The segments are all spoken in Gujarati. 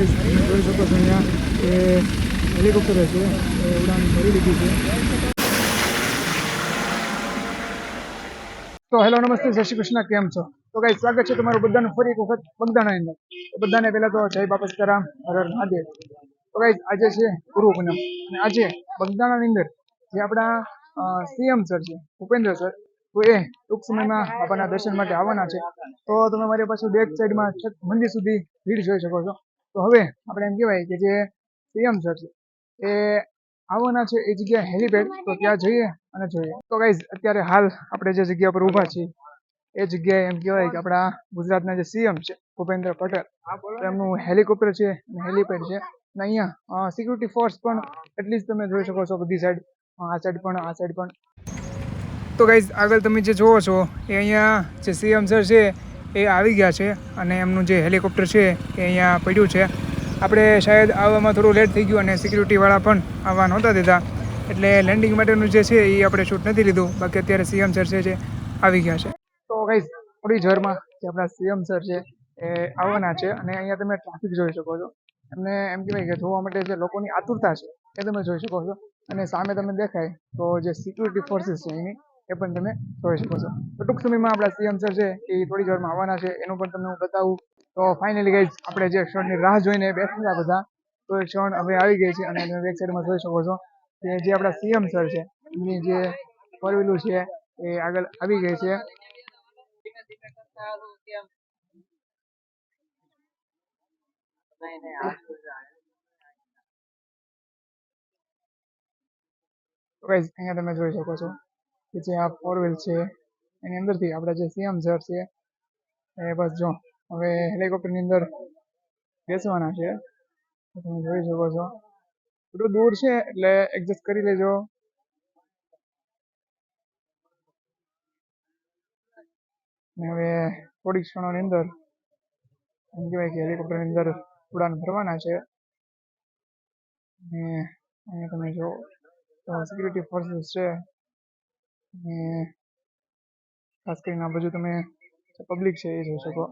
ગાઈસ જોઈ શકો છો અહીંયા કે હેલિકોપ્ટર છે ઉડાન ભરી લીધી છે. તો હેલો, નમસ્તે, જય શ્રી કૃષ્ણ, કેમ છો? તો ગાઈ સ્વાગત છે તમારું બધાનું ફરી એક વખત બગદાણા અંદર. બધાને પહેલાં તો જય બાપા સીતારામ, હર હર મહાદેવ. તો ગાઈ આજે છે ગુરુ પૂનમ. અને આજે બગદાણાની અંદર જે આપણા સીએમ સર છે, ભૂપેન્દ્ર સર, તો એ ટૂંક સમયમાં બાપાના દર્શન માટે આવવાના છે. તો તમે મારી પાછું બેક સાઈડમાં મંદિર સુધી ભીડ જોઈ શકો છો. તો હવે આપણે એમ કહેવાય કે જે સીએમ સર છે, એ આવવાના છે એ જગ્યા હેલીપેડ, તો ત્યાં જઈએ અને જોઈએ. તો ગાઈઝ અત્યારે હાલ આપણે જે જગ્યા પર ઊભા છીએ, એ જગ્યાએ એમ કહેવાય કે આપણા ગુજરાતના જે સીએમ છે, ભૂપેન્દ્ર પટેલ એમનું હેલિકોપ્ટર છે હેલીપેડ છે. અને અહીંયા સિક્યુરિટી ફોર્સ પણ એટલી તમે જોઈ શકો છો બધી સાઈડ આ સાઈડ પણ, આ સાઈડ પણ. તો ગાઈઝ આગળ તમે જે જોવો છો, એ અહીંયા જે સીએમ સર છે એ આવી ગયા છે અને એમનું જે હેલિકોપ્ટર છે એ અહીંયા પડ્યું છે. આપણે શાયદ આવવામાં થોડું લેટ થઈ ગયું અને સિક્યુરિટીવાળા પણ આવવા નહોતા દેતા એટલે લેન્ડિંગ માટેનું જે છે એ આપણે શૂટ નથી લીધું. બાકી અત્યારે સીએમ સર છે જે આવી ગયા છે. તો ગાઈઝ થોડી જરમાં જે આપણા સીએમ સર છે એ આવવાના છે અને અહીંયા તમે ટ્રાફિક જોઈ શકો છો. એમને એમ કહેવાય કે જોવા માટે જે લોકોની આતુરતા છે એ તમે જોઈ શકો છો. અને સામે તમે દેખાય તો જે સિક્યુરિટી ફોર્સીસ છે એની એ પણ તમે જોઈ શકો છો. તો ટૂંક સમયમાં આપણા સીએમ સર છે એ થોડી જ આવવાના છે. એનું પણ તમને હું બતાવું. તો ફાઇનલી ગાઈઝ આપણે જે ક્ષણની રાહ જોઈને બેઠેલા બધા, તો એ ક્ષણ હવે આવી ગઈ છે અને તમે સાઈડમાં જોઈ શકો છો કે જે આપણા સીએમ સર છે, એમની જે ફોર વ્હીલું છે એ આગળ આવી ગઈ છે. અહીંયા તમે જોઈ શકો છો. કે જે આ ફોર વ્હીલ છે, એની અંદરથી આપણા જે સીએમ સર છે, એ બસ જો, હવે હેલિકોપ્ટરની અંદર બેસવાના છે. તમે જોઈ શકો છો. થોડું દૂર છે, એટલે એડજસ્ટ કરી લેજો. હવે થોડીક ક્ષણોની અંદર, એમ કહેવાય કે હેલિકોપ્ટરની અંદર ઉડાન ભરવાના છે. અને અહીંયા તમે જો સિક્યુરિટી ફોર્સીસ છે અને ખાસ કરીને આ બાજુ તમે પબ્લિક છે એ જોઈ શકો.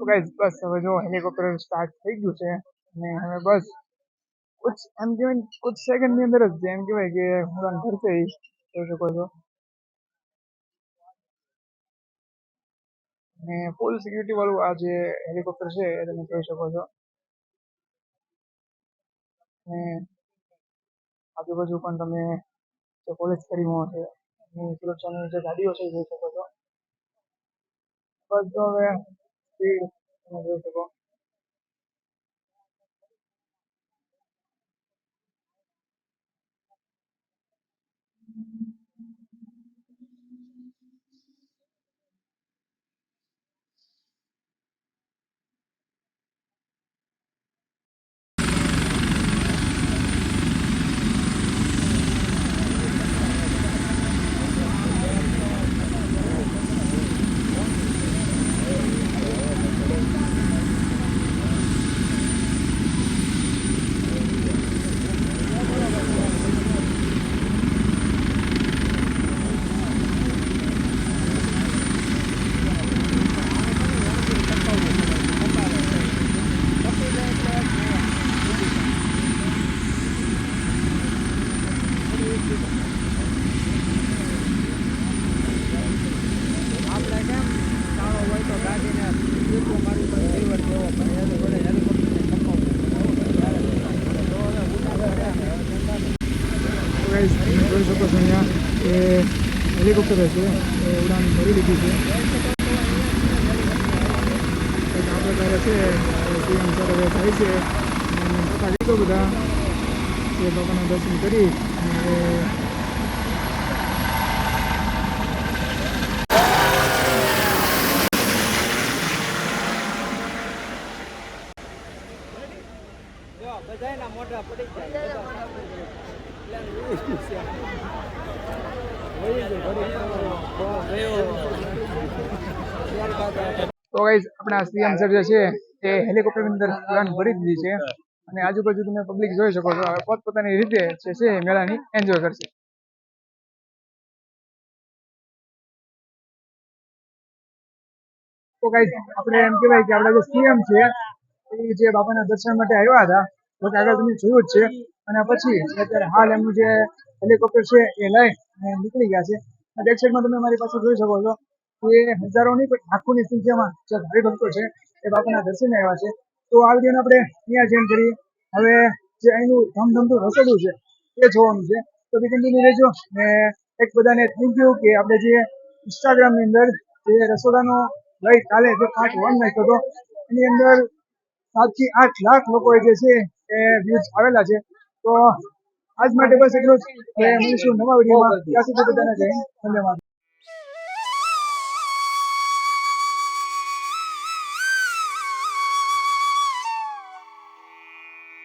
તો ગાઈઝ બસ હવે જો હેલિકોપ્ટર સ્ટાર્ટ થઈ ગયું છે અને હવે બસ કુછ એમ ને કુછ સેકન્ડની અંદર જ એમ કહેવાય કે ઉડાન ભરશે ઈ જોઈ શકો છો અને ફૂલ સિક્યુરિટી વાળું આ જે હેલિકોપ્ટર છે એ તમે જોઈ શકો છો અને આજુબાજુ પણ તમે જે પોલીસ કર્મીઓ છે એની સુરક્ષાની જે ગાડીઓ છે જોઈ શકો છો બસ તો હવે સ્પીડ તમે જોઈ શકો તો ગાઈઝ તમે જોઈ શકો છો અહીંયા કે હેલિકોપ્ટર છે એ ઉડાન ભરી લીધી છે આ પ્રકારે છે સીએમ સર હવે થાય છે અને પપ્પા લીધો બધા એ. લોકોના દર્શન કરી અને બધાયના મોઢા પડી જાય. તો. ગાઈઝ આપણા સીએમ સર જે છે, એ હેલિકોપ્ટરની અંદર ઉડાન ભરી દીધી છે અને આજુબાજુ તમે પબ્લિક જોઈ શકો છો પોતપોતાની રીતે જે છે મેળાની એન્જોય કરશે તો ગાઈસ આપણે એમ કહેવાય કે આપણા જે સીએમ છે, એ જે બાપાના દર્શન માટે આવ્યા હતા તો આગળ તમે જોયું જ છે અને પછી અત્યારે હાલ એમનું જે હેલિકોપ્ટર છે એ લઈ નીકળી ગયા છે. બેક સાઈડમાં તમે મારી પાસે જોઈ શકો છો કે હજારોની પણ લાખોની સંખ્યામાં જે હરિભક્તો છે એ બાપાના દર્શને આવ્યા છે. તો આ વિડીયોને આપણે અહીંયા જેમ કરીએ. હવે જે અહીંનું ધમધમતું રસોડું છે એ જોવાનું છે. તો બી કન્ટિન્યુ રહેજો ને એક બધાને થેન્ક યુ કે આપણે જે ઇન્સ્ટાગ્રામની અંદર જે રસોડાનો લઈ કાલે જે પાર્ટ વન નાખ્યો હતો, એની અંદર સાતથી આઠ લાખ લોકોએ જે છે એ વ્યૂઝ આવેલા છે. તો આજ માટે બસ એટલું જ. કે મળીશું નવા વિડીયોમાં. ત્યાં સુધી બધાને જય હિન્દ, વંદે માતરમ